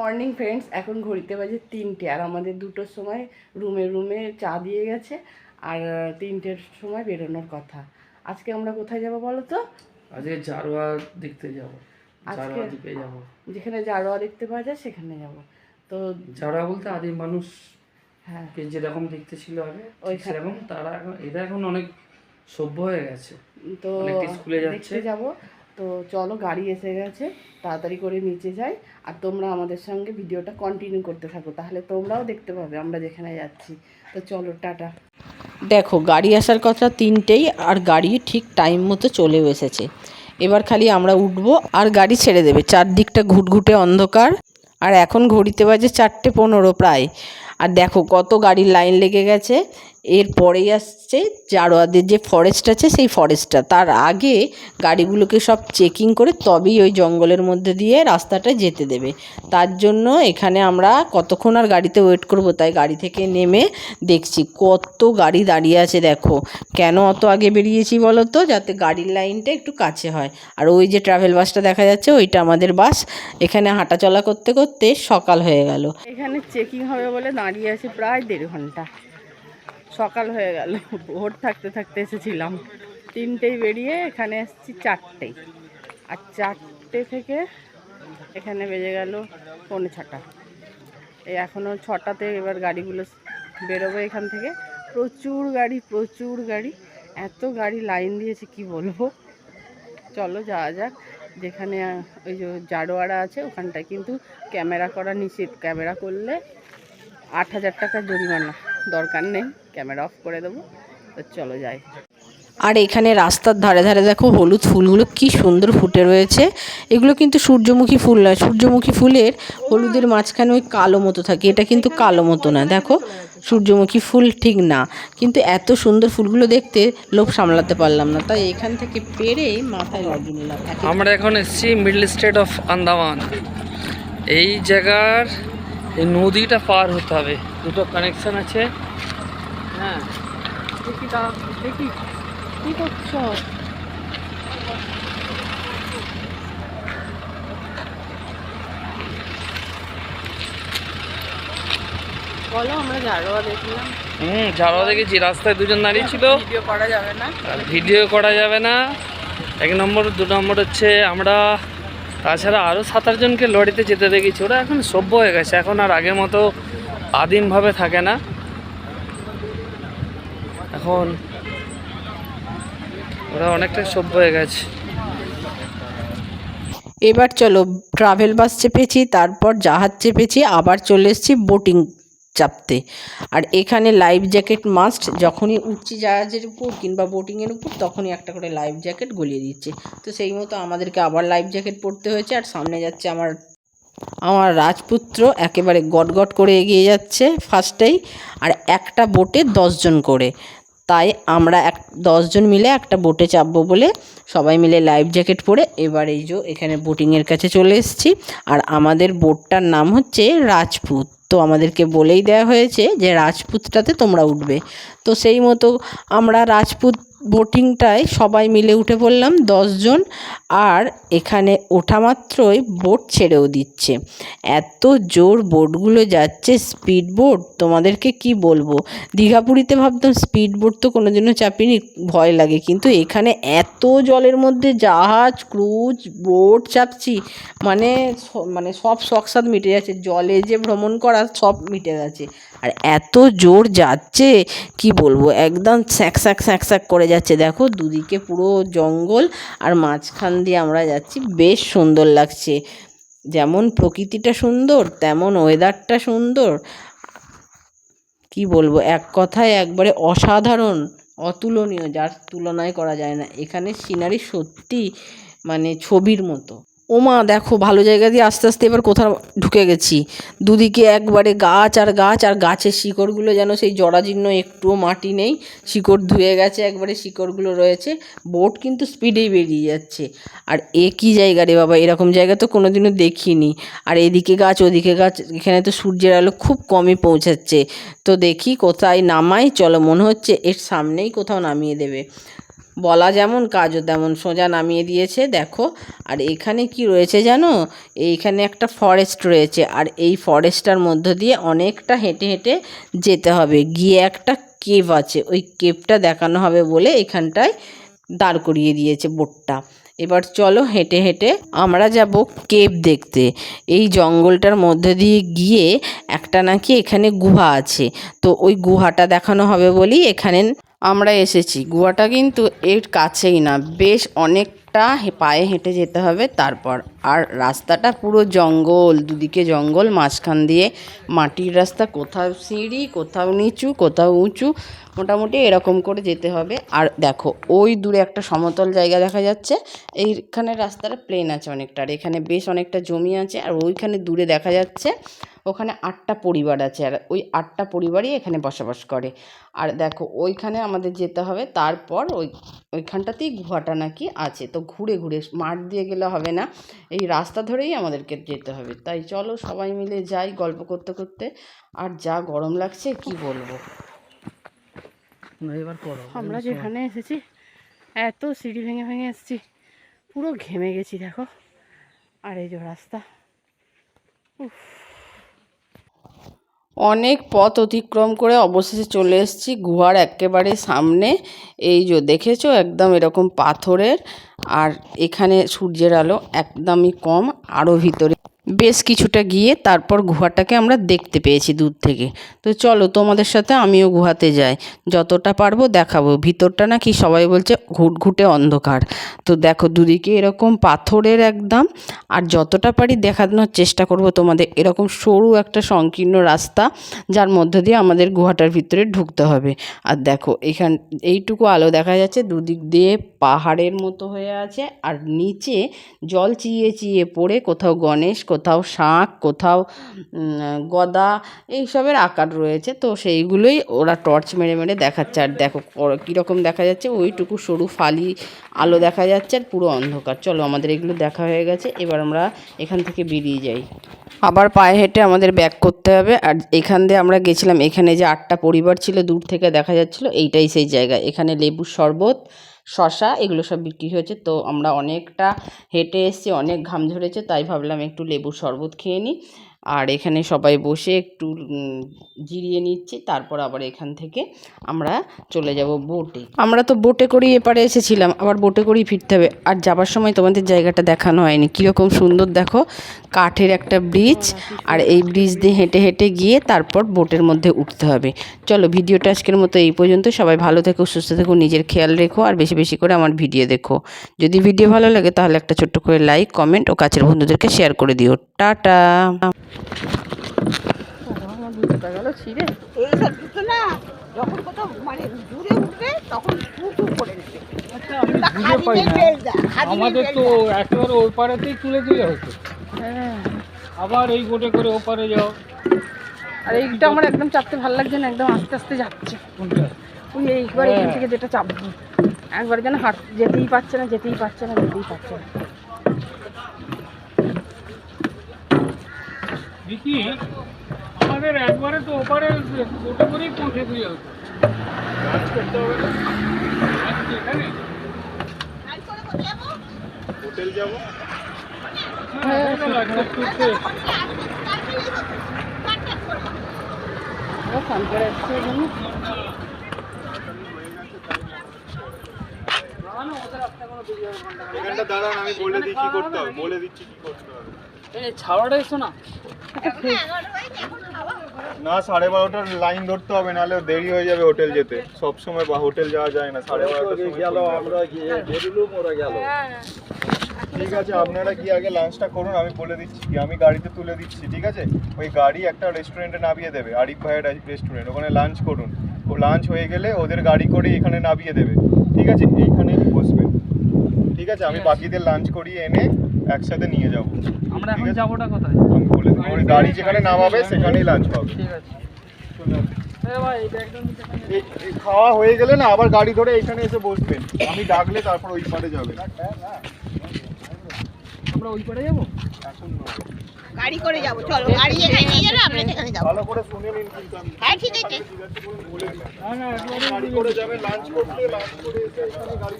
Morning friends এখন ঘড়িতে বাজে তিনটে আর আমাদের দুটোর সময় রুমে রুমে চা দিয়ে গেছে আর তিনটের সময় বেরোনোর কথা। আজকে আমরা কোথায় যাব বলো তো? আজকে জারোয়া দেখতে যাব। জারোয়া দ্বীপে যাব। যেখানে জারোয়া দেখতে পাওয়া যায় সেখানে যাব। তো জারোয়া বলতে আদিম মানুষ হ্যাঁ। যেরকম দেখতে ছিল আগে ওইখানে। সেরকম তারা এখন এরা এখন অনেক সভ্য হয়ে গেছে। তো অনেকে স্কুলে যাচ্ছে। যাব। তো চলো, গাড়ি এসে গেছে, তাড়াতাড়ি করে নিচে যাই, আর তোমরা আমাদের সঙ্গে ভিডিওটা কন্টিনিউ করতে থাকো, তাহলে তোমরাও দেখতে পাবে আমরা যেখানে যাচ্ছি। তো চলো, টাটা। দেখো, গাড়ি আসার কথা তিনটেই, আর গাড়ি ঠিক টাইম মতো চলেও এসেছে। এবার খালি আমরা উঠবো, আর গাড়ি ছেড়ে দেবে। চারদিকটা ঘুটঘুটে অন্ধকার, আর এখন ঘড়িতে বাজে চারটে পনেরো প্রায়। আর দেখো, কত গাড়ির লাইন লেগে গেছে। এর পরেই আসছে জারোয়াদের যে ফরেস্ট আছে, সেই ফরেস্টটা তার আগে গাড়িগুলোকে সব চেকিং করে তবেই ওই জঙ্গলের মধ্যে দিয়ে রাস্তাটা যেতে দেবে। তার জন্য এখানে আমরা কতক্ষণ আর গাড়িতে ওয়েট করব? তাই গাড়ি থেকে নেমে দেখছি কত গাড়ি দাঁড়িয়ে আছে, দেখো। কেন অত আগে বেরিয়েছি বলো তো? যাতে গাড়ির লাইনটা একটু কাছে হয়। আর ওই যে ট্রাভেল বাসটা দেখা যাচ্ছে, ওইটা আমাদের বাস এখানে হাঁটাচলা করতে করতে সকাল হয়ে গেল। এখানে চেকিং হবে বলে দাঁড়িয়ে আছে প্রায় দেড় ঘণ্টা। সকাল হয়ে গেল। ভোর থাকতে থাকতে এসেছিলাম। তিনটেই বেরিয়ে এখানে এসেছি চারটেই আর চারটে থেকে এখানে বেজে গেল পৌনে ছটা। এই এখনও ছটাতে এবার গাড়িগুলো বেরোবে এখান থেকে। প্রচুর গাড়ি প্রচুর গাড়ি। এত গাড়ি লাইন দিয়েছে, কি বলব? চলো যাওয়া যাক। যেখানে ওই যে জাডোয়ারা আছে, ওখানটায় কিন্তু ক্যামেরা করা নিষেধ। ক্যামেরা করলে আট হাজার টাকা জরিমানা। দরকার নেই ক্যামেরা অফ করে দেবো তো চলো যাই। আর এখানে রাস্তার ধারে ধারে দেখো হলুদ ফুলগুলো কি সুন্দর ফুটে রয়েছে। এগুলো কিন্তু সূর্যমুখী ফুল নয় সূর্যমুখী ফুলের হলুদের মাঝখানে ওই কালো মতো থাকে এটা কিন্তু কালো মতো না দেখো। সূর্যমুখী ফুল ঠিক না কিন্তু এত সুন্দর ফুলগুলো দেখতে লোভ সামলাতে পারলাম না তাই এখান থেকে পেরে মাথায় লাগিয়ে নিলাম আমরা এখন এসেছি মিডল স্টেট অফ আন্দামান। এই জায়গার এই নদীটা পার হতে হবে। দুটো কানেকশন আছে। হ্যাঁ। দেখি তা দেখি। কী করছ? বলো আমরা দেখলাম। হুম দেখেছি রাস্তায় দুজন দাঁড়িয়ে ছিল। ভিডিও করা যাবে না। আর ভিডিও করা যাবে না। এক নম্বর দু নম্বর হচ্ছে আমরা তাছাড়া আরও সাত আটজনকে লরিতে যেতে দেখেছি, ওরা এখন সভ্য হয়ে গেছে, এখন আর আগের মতো আদিমভাবে থাকে না। এখন ওরা অনেকটা সভ্য হয়ে গেছে। এবার চলো ট্রাভেল বাস চেপেছি, তারপর জাহাজ চেপেছি, আবার চলে এসেছি বোটিং চাপতে। আর এখানে লাইফ জ্যাকেট মাস্ট যখনই উঠছি জাহাজের উপর কিংবা বোটিংয়ের উপর তখনই একটা করে লাইফ জ্যাকেট গলিয়ে দিচ্ছে। তো সেই মতো আমাদেরকে আবার লাইফ জ্যাকেট পরতে হয়েছে আর সামনে যাচ্ছে আমার আমার রাজপুত্র একেবারে গটগট করে এগিয়ে যাচ্ছে ফার্স্টেই আর একটা বোটে দশজন করে। তাই আমরা এক দশজন মিলে একটা বোটে চাপবো বলে সবাই মিলে লাইফ জ্যাকেট পরে এবার এই যে এখানে বোটিংয়ের কাছে চলে এসেছি। আর আমাদের বোটটার নাম হচ্ছে রাজপুত। তো আমাদেরকে বলেই দেওয়া হয়েছে যে রাজপুতটাতে তোমরা উঠবে। তো সেই মতো আমরা রাজপুত বোটিংটায় সবাই মিলে উঠে পড়লাম দশজন আর এখানে ওঠা মাত্রই বোট ছেড়েও দিচ্ছে। এত জোর বোটগুলো যাচ্ছে স্পিড বোট? তোমাদেরকে কি বলব? দীঘাপুরীতে ভাবতাম স্পিড বোট তো কোনোদিনও চাপিনি, ভয় লাগে। কিন্তু এখানে এত জলের মধ্যে জাহাজ ক্রুজ বোট চাপছি মানে মানে সব শখসাদ মিটে যাচ্ছে। জলে যে ভ্রমণ করা সব মিটে গেছে। আর এত জোর যাচ্ছে, কি বলব? একদম স্যাঁক স্যাঁক স্যাঁক স্যাঁক করে যাচ্ছে। দেখো দুদিকে পুরো জঙ্গল আর মাঝখান দিয়ে আমরা যাচ্ছি। বেশ সুন্দর লাগছে। যেমন প্রকৃতিটা সুন্দর, তেমন ওয়েদারটা সুন্দর। কি বলব, এক কথায় একবারে অসাধারণ, অতুলনীয়, যার তুলনায় করা যায় না। এখানে সিনারি সত্যি মানে ছবির মতো। ওমা, দেখো, ভালো জায়গা দিয়ে আস্তে আস্তে এবার কোথাও ঢুকে গেছি। দুদিকে একবারে গাছ আর গাছ, আর গাছের শিকড়গুলো যেন সেই জরাজীর্ণ একটুও মাটি নেই। শিকড় ধুয়ে গেছে, একবারে শিকড়গুলো রয়েছে। বোট কিন্তু স্পিডেই বেরিয়ে যাচ্ছে। আর এ কী জায়গা রে বাবা, এরকম জায়গা তো কোনোদিনও দেখিনি। আর এদিকে গাছ, ওদিকে গাছ, এখানে তো সূর্যের আলো খুব কমই পৌঁছাচ্ছে। তো দেখি, কোথায় নামাই? চলো, মনে হচ্ছে এর সামনেই কোথাও নামিয়ে দেবে। বলা যেমন কাজও তেমন, সোজা নামিয়ে দিয়েছে, দেখো। আর এখানে কি রয়েছে জানো? এইখানে একটা ফরেস্ট রয়েছে, আর এই ফরেস্টটার মধ্য দিয়ে অনেকটা হেঁটে হেঁটে যেতে হবে। গিয়ে একটা কেভ আছে, ওই কেভটা দেখানো হবে বলে এখানটায় দাঁড় করিয়ে দিয়েছে বোটটা। এবার চলো হেঁটে হেঁটে আমরা যাব কেভ দেখতে। এই জঙ্গলটার মধ্যে দিয়ে গিয়ে একটা নাকি এখানে গুহা আছে, তো ওই গুহাটা দেখানো হবে বলেই এখানে আমরা এসেছি। গুহাটা কিন্তু এর কাছেই না। বেশ অনেকটা পায়ে হেঁটে যেতে হবে তারপর। আর রাস্তাটা পুরো জঙ্গল, দুদিকে জঙ্গল, মাঝখান দিয়ে মাটির রাস্তা। কোথাও সিঁড়ি, কোথাও নিচু, কোথাও উঁচু। মোটামুটি এরকম করে যেতে হবে। আর দেখো, ওই দূরে একটা সমতল জায়গা দেখা যাচ্ছে। এইখানে রাস্তাটা প্লেন আছে অনেকটা। আর এখানে বেশ অনেকটা জমি আছে। আর ওইখানে দূরে দেখা যাচ্ছে ওখানে আটটা পরিবার আছে আর ওই আটটা পরিবারই এখানে বসবাস করে। আর দেখো ওইখানে আমাদের যেতে হবে তারপর ওই ওইখানটাতেই গুহাটা নাকি আছে। তো ঘুরে ঘুরে মাঠ দিয়ে গেলে হবে না এই রাস্তা ধরেই আমাদেরকে যেতে হবে। তাই চলো সবাই মিলে যাই গল্প করতে করতে। আর যা গরম লাগছে কি বলব? আমরা যেখানে এসেছি এত সিঁড়ি ভেঙে ভেঙে এসেছি পুরো ঘেমে গেছি দেখো। আর এই যে রাস্তা অনেক পথ অতিক্রম করে অবশেষে চলে এসেছি গুহার একেবারে সামনে। এই যে দেখেছ? একদম এরকম পাথরের। আর এখানে সূর্যের আলো একদমই কম আরও ভিতরে বেশ কিছুটা গিয়ে তারপর গুহাটাকে আমরা দেখতে পেয়েছি দূর থেকে। তো চলো তোমাদের সাথে আমিও গুহাতে যাই। যতটা পারব দেখাবো। ভিতরটা নাকি সবাই বলছে ঘুটঘুটে অন্ধকার। তো দেখো দুদিকে এরকম পাথরের একদম। আর যতটা পারি দেখানোর চেষ্টা করব তোমাদের। এরকম সরু একটা সংকীর্ণ রাস্তা যার মধ্য দিয়ে আমাদের গুহাটার ভিতরে ঢুকতে হবে। আর দেখো এখান, এইটুকু আলো দেখা যাচ্ছে। দুদিক দিয়ে পাহাড়ের মতো হয়ে আছে। আর নিচে জল চিয়ে চিয়ে পড়ে কোথাও গণেশ কোথাও শাঁখ, কোথাও গদা এইসবের আকার রয়েছে। তো সেইগুলোই ওরা টর্চ মেরে মেরে দেখাচ্ছে। আর দেখো কীরকম দেখা যাচ্ছে, ওইটুকু সরু ফালি আলো দেখা যাচ্ছে আর পুরো অন্ধকার। চলো আমাদের এগুলো দেখা হয়ে গেছে, এবার আমরা এখান থেকে বেরিয়ে যাই। আবার পায়ে হেঁটে আমাদের ব্যাক করতে হবে। আর এখান দিয়ে আমরা গেছিলাম, এখানে যে আটটা পরিবার ছিল, দূর থেকে দেখা যাচ্ছিল, এইটাই সেই জায়গা। এখানে লেবুর শরবত শশা এগুলো সব বিক্রি হয়েছে। তো আমরা অনেকটা হেঁটে এসেছি, অনেক ঘাম ঝরেছে, তাই ভাবলাম একটু লেবু শরবত খেয়ে নিই। আর এখানে সবাই বসে একটু জিরিয়ে নিচ্ছি। তারপর আবার এখান থেকে আমরা চলে যাব বোটে আমরা তো বোটে করেই এপারে এসেছিলাম, আবার বোটে করেই ফিরতে হবে। আর যাবার সময় তোমাদের জায়গাটা দেখানো হয়নি। কীরকম সুন্দর দেখো, কাঠের একটা ব্রিজ আর এই ব্রিজ দিয়ে হেঁটে হেঁটে গিয়ে তারপর বোটের মধ্যে উঠতে হবে। চলো ভিডিওটা আজকের মতো এই পর্যন্ত। সবাই ভালো থেকো, সুস্থ থেকো, নিজের খেয়াল রেখো, আর বেশি বেশি করে আমার ভিডিও দেখো। যদি ভিডিও ভালো লাগে তাহলে একটা ছোট্ট করে লাইক কমেন্ট ও কাছের বন্ধুদেরকে শেয়ার করে দিও। টাটা! আমার গেল ছিঁড়ে এইসব জুতো না যখন কোথাও দূরে উঠবে তখন টুটু করে দেবে বুঝে পাই না আমাদের তো একেবারে ওই পাড়াতেই তুলে দিলে হতো আবার এই গোটে করে ওপারে যাও আর এইটা আমার একদম চাপতে ভালো লাগছে না একদম আস্তে আস্তে যাচ্ছে ওই এইবার এখান থেকে যেটা চাপবো একবার যেন হাঁট যেতেই পারছে না যেতেই পারছে না যেতেই পারছে না দেখি আমাদের একবারে তো ওপারে গোটে করেই পৌঁছে দিলে হতো কাজ করতে হবে এখানে? হ্যাঁ, হোটেল যাব। এখানটা দাঁড়ান আমি বলে দিই কি করতে হবে। বলে দিচ্ছি কি করতে হবে। ছাওয়াটা এসো না। না সাড়ে বারোটার লাইন ধরতে হবে নাহলে দেরি হয়ে যাবে হোটেল যেতে। সব সময় বা হোটেল যাওয়া যায় না সাড়ে বারোটার গেল আমরা ঠিক আছে আপনারা কি আগে লাঞ্চটা করুন আমি বলে দিচ্ছি কি আমি গাড়িতে তুলে দিচ্ছি ঠিক আছে? ওই গাড়ি একটা রেস্টুরেন্টে নামিয়ে দেবে আরিফ ভাইয়ের রেস্টুরেন্ট ওখানে লাঞ্চ করুন। ও লাঞ্চ হয়ে গেলে ওদের গাড়ি করে এখানে নামিয়ে দেবে ঠিক আছে? এইখানেই বসবে। ঠিক আছে আমি বাকিদের লাঞ্চ করিয়ে এনে একসাথে নিয়ে যাব। আমরা এখন যাবোটা কোথায়? বলে গাড়ি যেখানে নামাবে সেখানেই লাঞ্চ পাবে। খাওয়া হয়ে গেলে না আবার গাড়ি ধরে এখানে এসে বসবেন আমি ডাকলে তারপর ওই পারে যাবে। আমরা ওই পারে যাব? গাড়ি করে যাব চলো গাড়ি যেখানে নিয়ে যাবে আমরা সেখানে যাব। ভালো করে শুনে নিন কিন্তু আমি। হ্যাঁ ঠিক আছে। গাড়ি করে যাবে। লাঞ্চ করতে লাঞ্চ করে এসে এখানে গাড়ি